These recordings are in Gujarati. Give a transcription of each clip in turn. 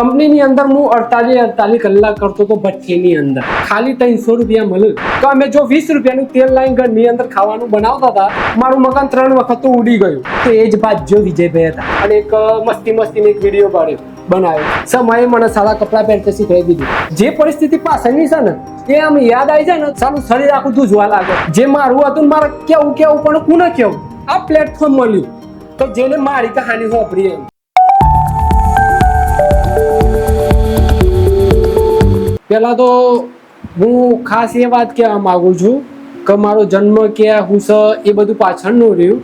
કંપનીની અંદર હું અડતાલીસ અડતાલીસ કલાક કરતો તો ભઠ્ઠીની અંદર. ખાલી ત્રણસો રૂપિયા મળ્યું. તો અમે જો વીસ રૂપિયાનું તેલ લાઈન ઘરની અંદર ખાવાનું બનાવતા હતા, મારું મકાન ત્રણ વખત તો ઉડી ગયું. તો એ જ બાદ જો વિજયભાઈ હતા. અને એક મસ્તી મસ્તીને એક વીડિયો પાડ્યો, બનાવ્યો. સમયે મને સારા કપડાં પહેરતા શીખવી દીધું, જે પરિસ્થિતિ પાસેની છે ને, એ આમ યાદ આવી જાય ને, સારું શરીર આખું ધ્રુજવા લાગે. જે મારું હતું મારે કેવું કેવું પણ કોને કેવું. આ પ્લેટફોર્મ મળ્યું. તો જેને મારી કહાની હોપરી એમ. પહેલાં તો હું ખાસ એ વાત કહેવા માગું છું કે મારો જન્મ ક્યાં, હું એ બધું પાછળનું રહ્યું.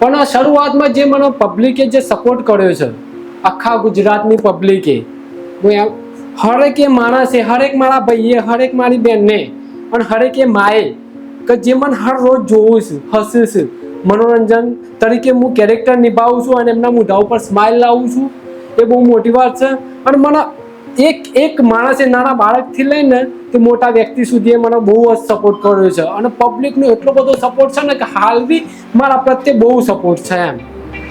પણ શરૂઆતમાં જે મને પબ્લિકે જે સપોર્ટ કર્યો છે, આખા ગુજરાતની પબ્લિકે હું એમ, હરેકે માણસે, હરેક મારા ભાઈએ, હરેક મારી બહેનને અને હરેકે માએ, કે જે મને હર રોજ જોઉં છું, હસું છું, મનોરંજન તરીકે હું કેરેક્ટર નિભાવું છું અને એમના મોઢા ઉપર સ્માઇલ લાવું છું, એ બહુ મોટી વાત છે. અને મને એક એક માણસે નાના બાળકથી લઈને તે મોટા વ્યક્તિ સુધી મને બહુ જ સપોર્ટ કર્યો છે. અને પબ્લિકનો એટલો બધો સપોર્ટ છે ને કે હાલ બી મારા પ્રત્યે બહુ સપોર્ટ છે એમ.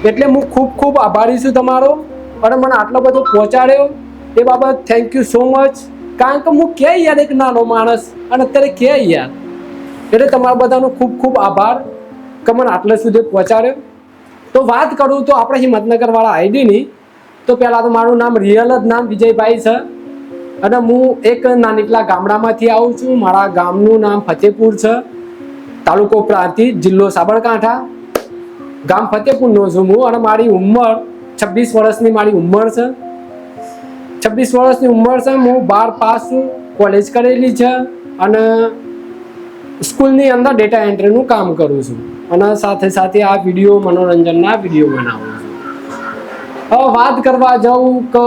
એટલે હું ખૂબ ખૂબ આભારી છું તમારો અને મને આટલો બધો પહોંચાડ્યો. એ બાબત થેન્ક યુ સો મચ કારણ કે હું ક્યાંય યાર એક નાનો માણસ અને અત્યારે ક્યાંય યાર? એટલે તમારા બધાનો ખૂબ ખૂબ આભાર કે મને આટલે સુધી પહોંચાડ્યો. તો વાત કરું તો આપણે હિંમતનગરવાળા આઈડીની તો પહેલાં તો મારું નામ રિયલ જ નામ વિજયભાઈ છે. અને હું એક નાનીકલા ગામડામાંથી આવું છું. મારા ગામનું નામ ફતેપુર છે. તાલુકો પ્રાંતિજ જિલ્લો સાબરકાંઠા. ગામ ફતેપુરનો છું હું અને મારી ઉંમર છવ્વીસ વર્ષની મારી ઉંમર છે. છવ્વીસ વર્ષની ઉંમર છે. હું બાર પાસ છું. કોલેજ કરેલી છે અને સ્કૂલની અંદર ડેટા એન્ટ્રીનું કામ કરું છું. અને સાથે સાથે આ વીડિયો મનોરંજનના વીડિયો બનાવું છું. હવે વાત કરવા જાઉં કે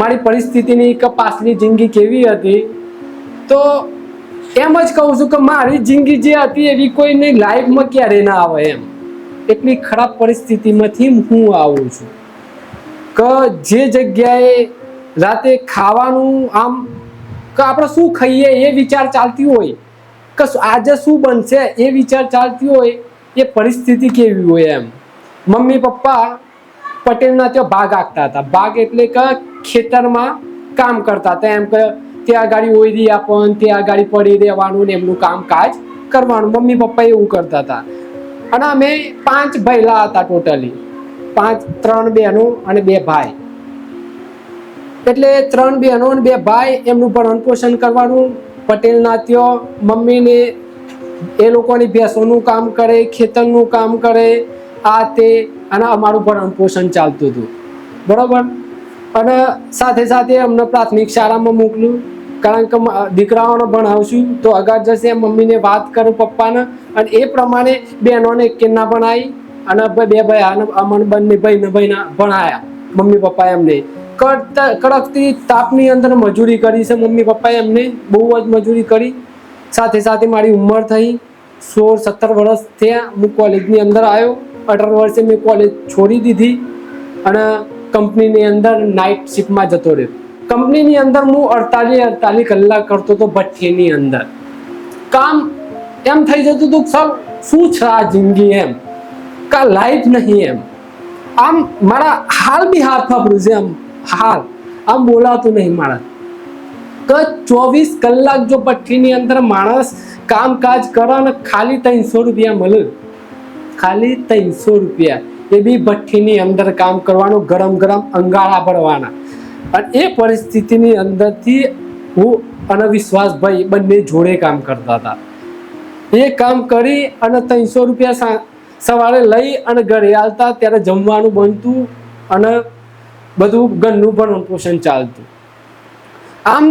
મારી પરિસ્થિતિની કે પાછલી જિંદગી કેવી હતી, તો એમ જ કહું છું કે મારી જિંદગી જે હતી એવી કોઈની લાઈફમાં ક્યારે ના આવે એમ. એટલી ખરાબ પરિસ્થિતિમાંથી હું આવું છું કે જે જગ્યાએ રાતે ખાવાનું આમ કે આપણે શું ખાઈએ એ વિચાર ચાલતી હોય, કે આજે શું બનશે એ વિચાર ચાલતી હોય, એ પરિસ્થિતિ કેવી હોય એમ. મમ્મી પપ્પા પટેલના ત્યાં ભાગ આપતા હતા. ભાગ એટલે કે ખેતરમાં કામ કરતા હતા. એમ કે ત્યાં ગાડી ઓયરી આપણ, ત્યાં ગાડી પડી રહેવાનું ને એમનું કામકાજ કરવાનું. મમ્મી પપ્પા એવું કરતા હતા. અને અમે પાંચ ભાઈલા હતા ટોટલી પાંચ, ત્રણ બહેનો અને બે ભાઈ. એટલે ત્રણ બહેનો અને બે ભાઈ એમનું ભરણ પોષણ કરવાનું, પટેલના ત્યાં મમ્મીને એ લોકોની ભેંસોનું કામ કરે, ખેતરનું કામ કરે. આ તે અને અમારું પણ પોષણ ચાલતું હતું. બરાબર? અને સાથે સાથે અમને પ્રાથમિક શાળામાં મોકલ્યું. કારણ કે દીકરાઓને ભણાવશું તો આગળ જશે મમ્મીને વાત કરું પપ્પાને. અને એ પ્રમાણે બહેનોને કેના ભણાવી અને બે ભાઈ અમને બંને ભાઈને ભાઈના ભણાયા. મમ્મી પપ્પા એમને. કડકતી તાપની અંદર મજૂરી કરી છે મમ્મી પપ્પાએ એમને. બહુ જ મજૂરી કરી. સાથે સાથે મારી ઉંમર થઈ. સોળ સત્તર વર્ષ થયા. હું કોલેજની અંદર આવ્યો. અઢાર વર્ષે મેં કોલેજ છોડી દીધી અને કંપનીની અંદર નાઇટ શિફ્ટમાં જતો રહ્યો. કંપનીની અંદર હું અડતાલીસ અડતાલીસ કલાક કરતો હતો ભઠ્ઠીની અંદર. કામ એમ થઈ જતું હતું સર શું છે આ જિંદગી એમ? કા લાઈફ નહીં એમ? આમ મારા હાલ બી હાથ વાપરું છે આમ હાલ. આમ બોલાતું નહીં મારા તો ચોવીસ કલાક જો ભઠ્ઠીની અંદર માણસ કામકાજ કરે અને ખાલી ત્રણસો રૂપિયા મળે. ખાલી ત્રણસો રૂપિયા. એ બી ભઠ્ઠીની અંદર કામ કરવાનું, ગરમ ગરમ અંગારા ભરવાના. અને એ પરિસ્થિતિની અંદરથી હું અને વિશ્વાસભાઈ બંને જોડે કામ કરતા હતા. એ કામ કરી અને ત્રણસો રૂપિયા સવારે લઈ અને ઘરે આવતા ત્યારે જમવાનું બનતું અને બધું ઘરનું પણ પોષણ ચાલતું. આમ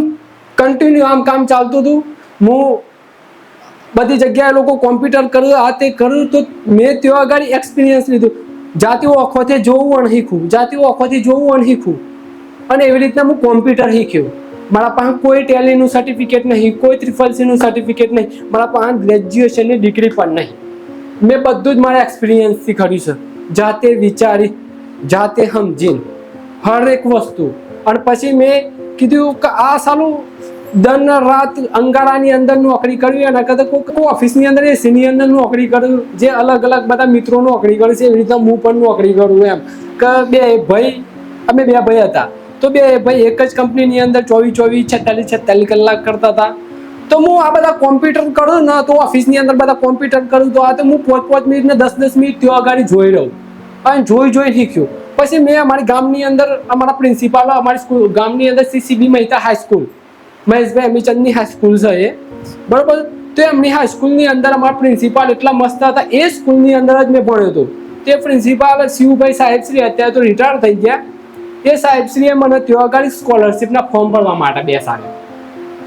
કન્ટિન્યુ આમ કામ ચાલતું હતું. હું બધી જગ્યાએ લોકો કોમ્પ્યુટર કર્યું, આ તે કર્યું, તો મેં ત્યાં આગળ એક્સપિરિયન્સ લીધું. જાતિઓ આંખોથી જોવું અને શીખવું, જાતિઓ આંખોથી જોવું અને શીખવું. અને એવી રીતના હું કોમ્પ્યુટર શીખ્યું. મારા પાસે કોઈ ટેલીનું સર્ટિફિકેટ નહીં, કોઈ ત્રિપલ સીનું સર્ટિફિકેટ નહીં, મારા પાસે ગ્રેજ્યુએશનની ડિગ્રી પણ નહીં. મેં બધું જ મારા એક્સપિરિયન્સથી કર્યું છે. જાતે વિચારી, જાતે સમજીને, હરેક વસ્તુ. અને પછી મેં કીધું કે આ સાલું દન રાત અંગારાની અંદર નોકરી કરવી એના કદાચ કોઈ ઓફિસની અંદર એસીની અંદર નોકરી કરવી જે અલગ અલગ બધા મિત્રો નોકરી કરે છે, એવી રીતે હું પણ નોકરી કરું એમ. કે બે ભાઈ, અમે બે ભાઈ હતા. તો બે ભાઈ એક જ કંપનીની અંદર ચોવીસ ચોવીસ છેતાલીસ છેતાલીસ કલાક કરતા હતા. તો હું આ બધા કોમ્પ્યુટર કરું ને, તો ઓફિસની અંદર બધા કોમ્પ્યુટર કરું, તો આ તો હું પાંચ પાંચ મિનિટ ને દસ દસ મિનિટ ત્યાં આગળ જોઈ રહું. અને જોઈ જોઈ શીખ્યું. પછી મેં અમારી ગામની અંદર, અમારા પ્રિન્સિપાલ અમારી સ્કૂલ ગામની અંદર CCB Mehta high school Maheshbhai અમીચંદની high school છે એ. બરાબર? તો એમની હાઈસ્કૂલની અંદર અમારા પ્રિન્સિપાલ એટલા મસ્ત હતા. એ સ્કૂલની અંદર જ મેં ભણ્યો હતો. તે પ્રિન્સિપાલ શિવભાઈ સાહેબશ્રી અત્યારે તો રિટાયર થઈ ગયા. એ સાહેબશ્રીએ મને ત્યાં આગળ સ્કોલરશિપના ફોર્મ ભરવા માટે બેસાડ્યો.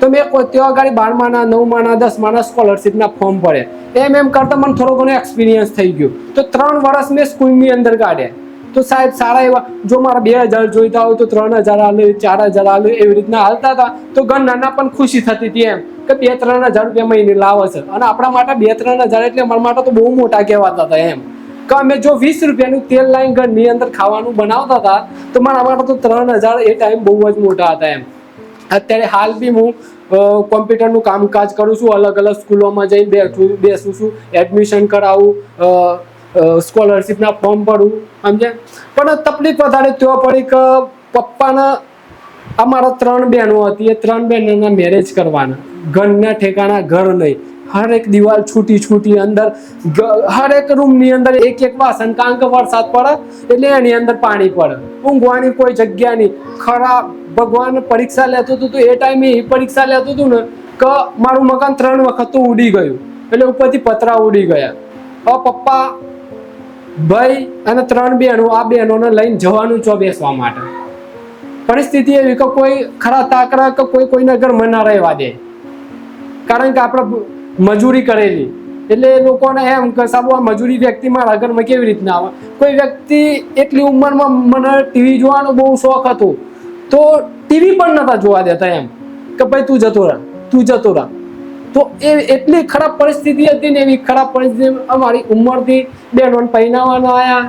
તો મેં ત્યાં આગળ બારમાના, નવમાના, દસમાના સ્કોલરશિપના ફોર્મ ભર્યા. એમ એમ કરતાં મને થોડો ઘણો એક્સપિરિયન્સ થઈ ગયો. તો ત્રણ વર્ષ મેં સ્કૂલની અંદર કાઢ્યા તો સાહેબ સારા એવા, જો મારા બે હજાર જોઈતા હોય તો ત્રણ હજાર આલે, ચાર હજાર આલે, એવી રીતના હાલતા હતા, તો નાના પણ ખુશી થતી હતી એમ કે બે, ત્રણ હજાર રૂપિયા મહિને લાવે છે. અને આપણા માટે બે, ત્રણ હજાર એટલે અમારા માટે તો બહુ મોટા કહેવાતા હતા એમ. કે અમે જો વીસ રૂપિયાનું તેલ લાઈન ઘરની અંદર ખાવાનું બનાવતા હતા, તો મારા માટે તો ત્રણ હજાર એ ટાઈમ બહુ જ મોટા હતા એમ. અત્યારે હાલ બી હું કોમ્પ્યુટરનું કામકાજ કરું છું, અલગ અલગ સ્કૂલોમાં જઈને બેઠું, બેસું છું, એડમિશન કરાવું સ્કોલરશિપના ફોર્મ ભરું સમજે પણ તકલીફ વધારે તો પડી કે પપ્પાના અમારા ત્રણ બહેનો હતી, એ ત્રણ બહેનોના મેરેજ કરવાના. ઘરના ઠેકાણા ઘર નહીં. હરેક દિવાલ છૂટી છૂટી અંદર હર હરેક રૂમની અંદર એક એક વાસણ, કારણ કે વરસાદ પડે, એટલે એની અંદર પાણી પડે. ઊંઘવાની કોઈ જગ્યા નહીં. ખરાબ ભગવાન પરીક્ષા લેતું હતું તો એ ટાઈમે એ પરીક્ષા લેતું હતું ને, કે મારું મકાન ત્રણ વખત તો ઉડી ગયું. એટલે ઉપરથી પતરા ઉડી ગયા. હવે પપ્પા ભાઈ અને ત્રણ બહેનો આ બહેનોને લઈને જવાનું છો બેસવા માટે. પરિસ્થિતિ એવી કે કોઈ ખરા તાકરા કે કોઈ કોઈના ઘરમાં ના રહેવા દે. કારણ કે આપણે મજૂરી કરેલી. એટલે એ લોકોને એમ કે સાબુ, આ મજૂરી વ્યક્તિ મારા ઘરમાં કેવી રીતના આવે? કોઈ વ્યક્તિ એટલી ઉંમરમાં મને ટીવી જોવાનો બહુ શોખ હતો, તો ટીવી પણ નતા જોવા દેતા એમ. કે ભાઈ તું જતો રહે, તું જતો રહે. તો એ એટલી ખરાબ પરિસ્થિતિ હતી ને એવી ખરાબ પરિસ્થિતિ અમારી ઉંમરથી બહેનોને પહેરાવવાના આવ્યા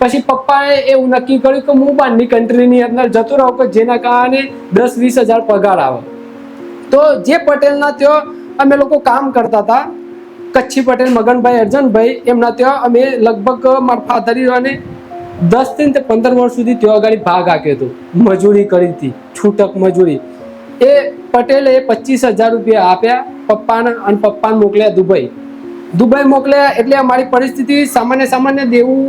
પછી પપ્પાએ એવું નક્કી કર્યું કે હું બહારની કન્ટ્રીની અંદર જતો રહું કે જેના કારણે દસ વીસ હજાર પગાર આવે. તો જે પટેલના ત્યાં અમે લોકો કામ કરતા હતા, કચ્છી પટેલ, મગનભાઈ, અર્જનભાઈ, એમના ત્યાં અમે લગભગ મારા ફાધરી અને દસથી તે પંદર વર્ષ સુધી ત્યાં આગળ ભાગ આપ્યો હતો. મજૂરી કરી હતી, છૂટક મજૂરી. એ પટેલે પચીસ હજાર રૂપિયા આપ્યા. પપ્પાને અને પપ્પાને મોકલ્યા દુબઈ. દુબઈ મોકલ્યા એટલે અમારી પરિસ્થિતિ સામાન્ય સામાન્ય દેવું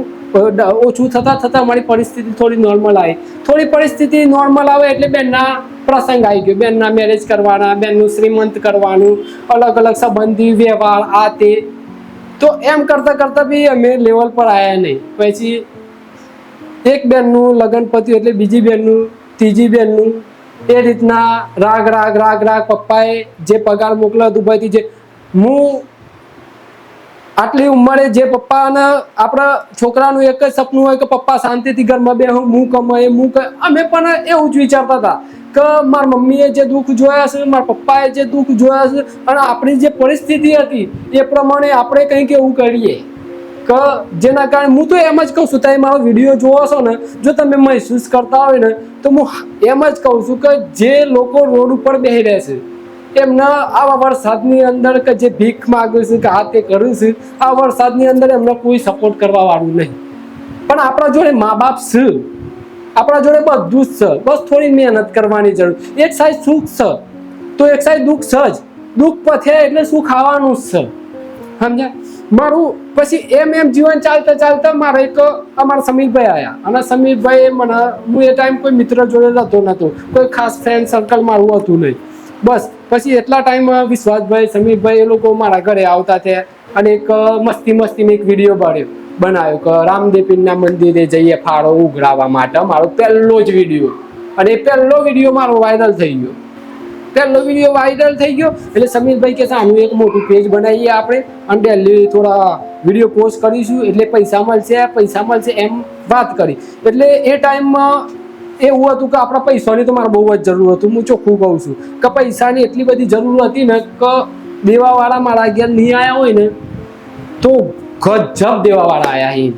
ઓછું થતાં થતાં અમારી પરિસ્થિતિ થોડી નોર્મલ આવી. થોડી પરિસ્થિતિ નોર્મલ આવે એટલે બેનના પ્રસંગ આવી ગયો. બેનના મેરેજ કરવાના, બેનનું શ્રીમંત કરવાનું, અલગ અલગ સંબંધી વ્યવહાર, આ તે. તો એમ કરતાં કરતાં બી અમે લેવલ પર આવ્યા નહીં. પછી એક બેનનું લગ્ન પત્યું એટલે બીજી બેનનું, ત્રીજી બેનનું એ રીતના રાગ રાગ રાગ રાગ પપ્પાએ જે પગાર મોકલ્યો દુબઈથી જે હું આટલી ઉંમરે જે પપ્પાને આપણા છોકરાનું એક જ સપનું હોય કે પપ્પા શાંતિથી ઘરમાં બે હું કમાય, હું અમે પણ એવું જ વિચારતા હતા કે મારા મમ્મીએ જે દુઃખ જોયા છે, મારા પપ્પાએ જે દુઃખ જોયા છે અને આપણી જે પરિસ્થિતિ હતી એ પ્રમાણે આપણે કંઈક એવું કરીએ. કે, જેના કારણે હું તો એમ જ કહું છું, તમે મારો વીડિયો જોવો છો ને, જો તમે મહેસૂસ કરતા હોય ને, તો હું એમ જ કહું છું કે જે લોકો રોડ ઉપર બેસી રહે છે, એમના આવા વરસાદની અંદર કે જે ભીખ માગ્યું છે કે આ તે કર્યું છે, આ વરસાદની અંદર એમને કોઈ સપોર્ટ કરવા વાળું નહીં. પણ આપણા જોડે મા બાપ છે, આપણા જોડે બધું જ છે, બસ થોડી મહેનત કરવાની જરૂર. એક સાઈડ સુખ છે, તો એક સાઈડ દુઃખ છે જ દુઃખ પથે એટલે સુખ આવવાનું જ છે, સમજ્યા? મારું પછી એમ એમ જીવન ચાલતા ચાલતા મારા એક અમારા સમીરભાઈ આવ્યા અને સમીરભાઈ મને, હું એ ટાઈમ કોઈ મિત્ર જોડે રહેતો નહોતો કોઈ ખાસ ફ્રેન્ડ સર્કલ મારું હતું નહીં. બસ, પછી એટલા ટાઈમમાં વિશ્વાસભાઈ, સમીરભાઈ એ લોકો મારા ઘરે આવતા થયા અને એક મસ્તી મસ્તીનો એક વીડિયો બનાવ્યો. બનાવ્યો કે રામદેવીના મંદિરે જઈએ ફાળો ઉઘરાવવા માટે. મારો પહેલો જ વીડિયો અને એ પહેલો વીડિયો મારો વાયરલ થઈ ગયો. પહેલો વીડિયો વાયરલ થઈ ગયો. એટલે સમીરભાઈ કે આનું એક મોટું પેજ બનાવીએ આપણે. અને ડેલી થોડા વીડિયો પોસ્ટ કરીશું. એટલે પૈસા મળશે પૈસા મળશે એમ વાત કરી. એટલે એ ટાઈમમાં એવું હતું કે આપણા પૈસાની તો મારે બહુ જ જરૂર હતું. હું ચોખ્ખું કહું છું કે પૈસાની એટલી બધી જરૂર હતી ને કે દેવાવાળા મારા ઘેર નહીં આવ્યા હોય ને, તો ગજબ દેવાવાળા આવ્યા અહીં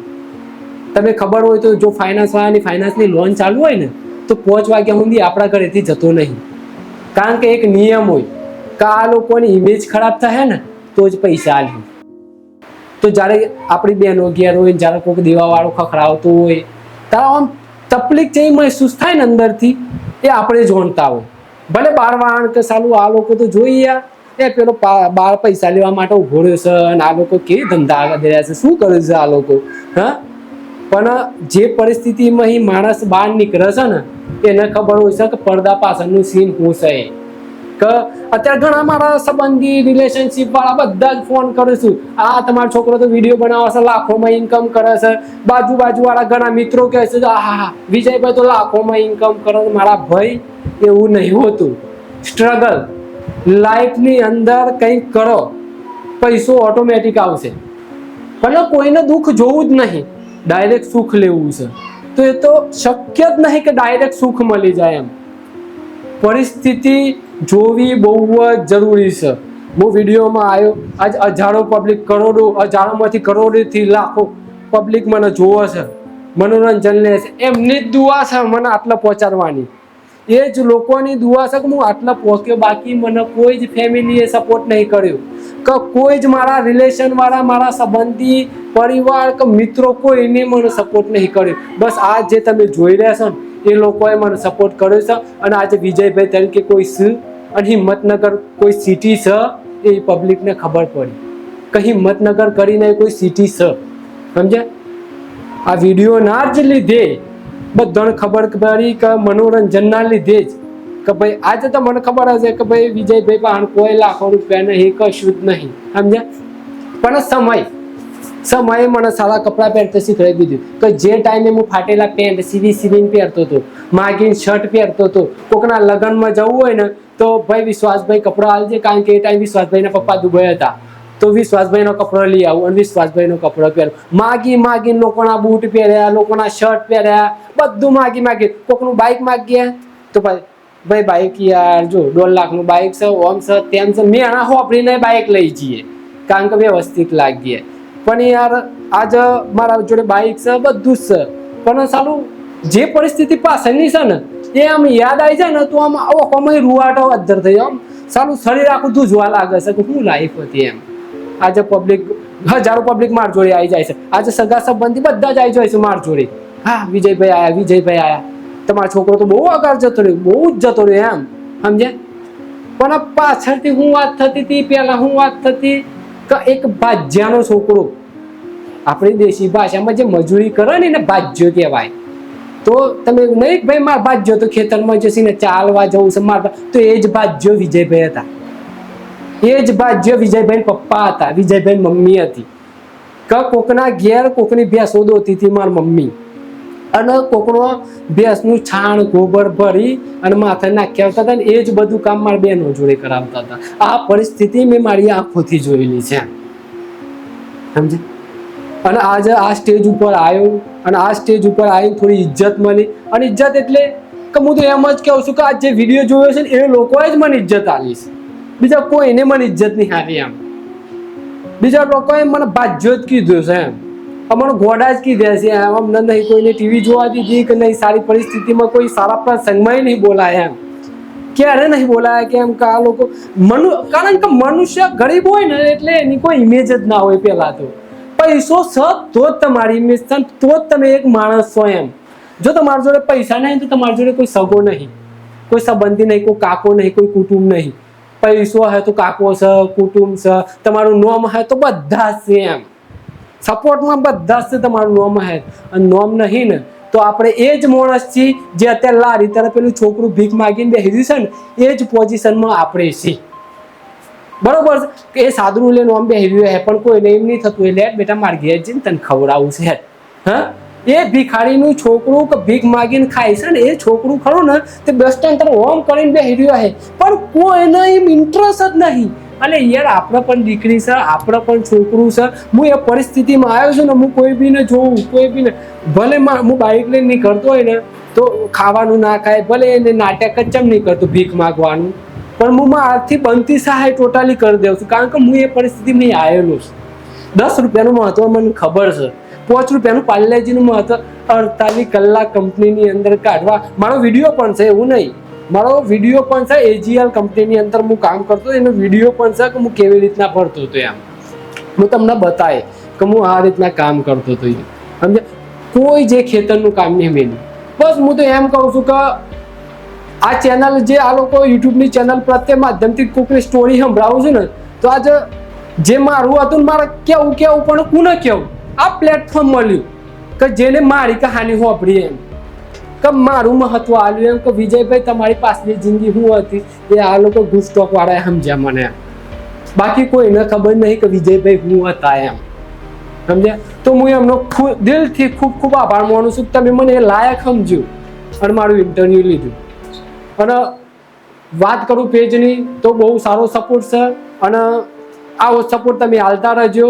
તમે ખબર હોય તો જો ફાઇનાન્સ વાળાની ફાઇનાન્સની લોન ચાલુ હોય ને, તો પાંચ વાગ્યા સુધી આપણા ઘરેથી જતો નહીં. કારણ કે એક નિયમ હોય કે આ લોકોની ઇમેજ ખરાબ થાય ને, તો જ પૈસા આલે. તો જ્યારે આપણી બહેનો ઘેર હોય જ્યારે કોઈક દેવાવાળો ખખડાવતો હોય, ત્યારે આમ તકલીફ જે મહેસૂસ થાય ને અંદરથી, એ આપણે જોણતા હોય. ભલે બાર વાણ કે સાલું, આ લોકો તો જોઈએ એ પેલો બાર પૈસા લેવા માટે ઊભો રહ્યો છે, અને આ લોકો કેવી ધંધા આગળ રહ્યા છે, શું કરે છે આ લોકો? હા? પણ જે પરિસ્થિતિમાં એ માણસ બહાર નીકળે છે ને એને ખબર હોય છે કે પડદા પાછળનું સીન શું છે. કે અત્યારે ઘણા મારા સંબંધી રિલેશનશિપ વાળા બધા જ ફોન કરું છું. આ તમારો છોકરો તો વીડિયો બનાવે છે, લાખોમાં ઇન્કમ કરે છે. બાજુ બાજુ વાળા ઘણા મિત્રો કહે છે હા હા વિજયભાઈ તો લાખોમાં ઇન્કમ કરે છે. મારા ભાઈ, એવું નહીં હોતું. સ્ટ્રગલ લાઈફની અંદર કંઈક કરો, પૈસો ઓટોમેટિક આવશે. પણ કોઈને દુઃખ જોવું જ નહીં ડાયરેક્ટ સુખ લેવું છે. તો એ તો શક્ય જ નહીં કે ડાયરેક્ટ સુખ મળી જાય એમ. પરિસ્થિતિ જોવી બહુ જ જરૂરી છે. હું વિડીયોમાં આવ્યો. આજ હજારો પબ્લિક કરોડો હજારોમાંથી કરોડોથી લાખો પબ્લિક મને જોવે છે. મનોરંજન લે છે. એમની જ દુઆ છે મને આટલા પહોંચાડવાની. એ જ લોકોની દુઆ છે કે હું આટલા પહોંચ્યો બાકી મને કોઈ જ ફેમિલીએ સપોર્ટ નહીં કર્યો. કે કોઈ જ મારા રિલેશનવાળા મારા સંબંધી, પરિવાર કે મિત્રો કોઈને મને સપોર્ટ નહીં કર્યો. બસ આ જે તમે જોઈ રહ્યા છો ને, એ લોકોએ મને સપોર્ટ કર્યો છે. અને આજે વિજયભાઈ તરીકે કોઈ છે અને હિંમતનગર કોઈ સિટી છે એ પબ્લિકને ખબર પડી. કે હિંમતનગર કરીને કોઈ સિટી છે. સમજ્યા? આ વિડીયોના જ લીધે બધાને ખબર પડી કે મનોરંજનના લીધે જ કે ભાઈ આજે તો મને ખબર હશે કે ભાઈ વિજયભાઈ પાસે કોઈ લાખો રૂપિયા નહીં, કશું જ નહીં. સમજ્યા? પણ સમય, સમયે મને સારા કપડાં પહેરતા શીખવાડી દીધું. કે જે ટાઈમે હું ફાટેલા પેન્ટ સીવી સીવીને પહેરતો હતો, માગીને શર્ટ પહેરતો હતો, કોકના લગ્નમાં જવું હોય ને, તો ભાઈ વિશ્વાસભાઈ કપડાં હાલજે કારણ કે એ ટાઈમ વિશ્વાસભાઈના પપ્પા દુબઈ હતા. તો વિશ્વાસભાઈનો કપડો લઈ આવું અને વિશ્વાસભાઈનો કપડો પહેરું. માગી માગી લોકોના બૂટ પહેર્યા, લોકોના શર્ટ પહેર્યા, બધું માગી માગી. કોકનું બાઇક માગીએ? તો ભાઈ બાઇક યાર, જો, દોઢ લાખનું બાઇક છે, ઓમ છે, તેમ છે. મેં એના હોપડીને બાઇક લઈ જઈએ, કારણ કે વ્યવસ્થિત લાગીએ. પણ યાર, આજ મારા જોડે બાઇક છે, બધું જ છે. પણ સાલું, જે પરિસ્થિતિ પાછળની છે ને, એ આમ યાદ આવી જાય ને, તો આમ આવો કમાઈ રૂવાટો અધર થઈ આમ સાલું શરીર આખું ધૂજવા લાગે છે કે શું લાઈફ હતી એમ? આજે પબ્લિક હજારો પબ્લિક માર જોડે આવી જાય છે. આજે સગા સંબંધી બધા જ આવી જાય છે માર જોડે. હા. વિજયભાઈ આયા વિજયભાઈ આયા. તમારો છોકરો તો બહુ આગળ જતો રહ્યો બહુ જ જતો રહ્યો એમ. સમજે પણ પાછળથી હું વાત થતી હતી પહેલા હું વાત થતી કે એક ભાજ્યાનો છોકરો. આપણી દેશી ભાષામાં જે મજૂરી કરે ને એને ભાજ્યો કહેવાય. તો તમે નહીં ભાઈ મારા ભાજ્યો તો ખેતરમાં જશે ને ચાલવા જવું છે મારતા તો એ જ ભાજ્યો વિજયભાઈ હતા. એ જ ભાજ્ય વિજયભાઈ પપ્પા હતા વિજયભાઈ મમ્મી હતી. કે કોકના ઘેર કોકની ભેંસ દોતી હતી મારી મમ્મી. અને કોકનો ભેંસનું છાણ, ગોબર ભરી અને માથે નાખ્યા આવતા હતા ને એ જ બધું કામ મારા બહેનો જોડે કરાવતા હતા. આ પરિસ્થિતિ મેં મારી આંખોથી જોયેલી છે. સમજે? અને આજે આ સ્ટેજ ઉપર આવ્યો અને આ સ્ટેજ ઉપર આવીને થોડી ઇજ્જત મળી. અને ઇજ્જત એટલે કે હું તો એમ જ કહું છું કે આ જે વીડિયો જોયો છે ને એ લોકોએ જ મને ઇજ્જત આપી છે. બીજા કોઈને મને ઇજ્જત નહીં. આપી એમ બીજા લોકોએ મને ભાજ્યો જ કીધું છે એમ. અમને ગોડા જ કીધા છે એમ. અમને નહીં કોઈને ટીવી જોવા દીધી કે નહીં સારી પરિસ્થિતિમાં કોઈ સારા પ્રસંગમાં નહીં બોલાય એમ. ક્યારે નહીં બોલાય કે એમ કે આ લોકો મનુ કારણ કે મનુષ્ય ગરીબ હોય ને એટલે એની કોઈ ઇમેજ જ ના હોય પેલા તો. પૈસો છે તો જ તમારી ઇમેજ છે તો જ તમે એક માણસ છો એમ. જો તમારી જોડે પૈસા નહીં તો તમારી જોડે કોઈ સગો નહીં. કોઈ સંબંધી નહીં કોઈ કાકો નહીં કોઈ કુટુંબ નહીં. પૈસો હે તો કાકો છે, કુટુંબ છે, તમારું નોમ હે તો બધા છે એમ. સપોર્ટમાં બધા છે તમારું નોમ હે. અને નોમ નહીં ને, તો આપણે એ જ માણસ છીએ જે અત્યારે લારી ત્યારે પેલું છોકરું ભીખ માગીને બેસી છે ને, એ જ પોઝિશનમાં આપણે છીએ. બરોબર કે એ સાદરું લઈને આમ બેસી રહ્યો હે, પણ કોઈને એમ નહીં થતું. એટલે બેટા, માર ઘેર જઈને તને ખવડાવું છે. હા? એ ભિખારીનું છોકરું કે ભીખ માગીને ખાય છે ને એ છોકરું ખરું ને તે બસ સ્ટેન્ડ તરફ ઓમ કરીને બેસી રહ્યો છે પણ કોઈને એમ ઇન્ટરેસ્ટ જ નહીં. અને યાર આપણે પણ દીકરી છે આપણે પણ છોકરું છે. હું એ પરિસ્થિતિમાં આવ્યો છું ને હું કોઈ બીને જોઉં, કોઈ બીને ભલે હું બાઇક લઈને નીકળતો હોય ને તો ખાવાનું ના ખાય, ભલે એને નાટક જ ચમ નહીં કરતું ભીખ માગવાનું. પણ હું મારાથી બનતી સહાય ટોટલી કરી દઉં છું. કારણ કે હું એ પરિસ્થિતિમાં આવેલો છું. દસ રૂપિયાનું મહત્વ મને ખબર છે. પાંચ રૂપિયાનું પાર્લેજીનું મહત્વ અડતાલીસ કલાક કંપનીની અંદર કાઢવા. મારો વીડિયો પણ છે, એવું નહીં. મારો વીડિયો પણ છે, એજીએલ કંપનીની અંદર હું કામ કરતો એનો વીડિયો પણ છે કે હું કેવી રીતના ભરતો હતો એમ. હું તમને બતાવે કે હું આ રીતના કામ કરતો હતો સમજે કોઈ જે ખેતરનું કામ નહીં મેલું. બસ હું તો એમ કહું છું કે આ ચેનલ જે આ લોકો યુટ્યુબની ચેનલ પ્રત્યે માધ્યમથી કોઈકની સ્ટોરી સંભળાવું છું ને, તો આજે જે મારું હતું મારે કેવું કેવું પણ કોને કેવું. આ પ્લેટફોર્મ મળ્યું કે જેને મારી કહાની હોપડી એમ. કે મારું મહત્વ આવ્યું એમ કે વિજયભાઈ તમારી પાસની જિંદગી શું હતી એ આ લોકો ગુસ્ટોક વાળાએ સમજ્યા મને બાકી કોઈને ખબર નહીં કે વિજયભાઈ શું હતા એમ. સમજ્યા? તો હું એમનો દિલથી ખૂબ ખૂબ આભાર માનું છું તમે મને એ લાયક સમજ્યું અને મારું ઇન્ટરવ્યૂ લીધું. અને વાત કરું પેજની તો બહુ સારો સપોર્ટ છે અને આવો સપોર્ટ તમે હાલતા રહેજો.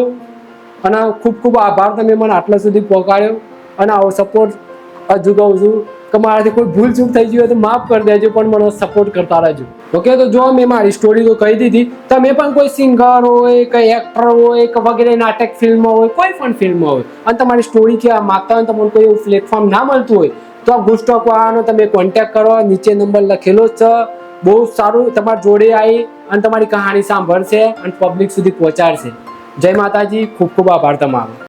અને ખૂબ ખૂબ આભાર તમે મને આટલા સુધી પહોંચાડ્યો અને આવો સપોર્ટ કહું છું. કે મારાથી કોઈ ભૂલ ચૂક થઈ ગઈ હોય તો માફ કરી દેજો, પણ મને સપોર્ટ કરતા રહેજો. ઓકે તો જો મેં મારી સ્ટોરી તો કહી દીધી. તમે પણ કોઈ સિંગર હોય કે એક્ટર હોય, કે વગેરે નાટક ફિલ્મ હોય, કોઈ પણ ફિલ્મ હોય, અને તમારી સ્ટોરી કહેવા માગતા હોય તમને કોઈ એવું પ્લેટફોર્મ ના મળતું હોય, તો આ ગુસ્ટોક વાળાનો તમે કોન્ટેક્ટ કરો. નીચે નંબર લખેલો છે. બહુ સારું, તમારી જોડે આવી અને તમારી કહાણી સાંભળશે અને પબ્લિક સુધી પહોંચાડશે. જય માતાજી ખૂબ ખૂબ આભાર તમારો.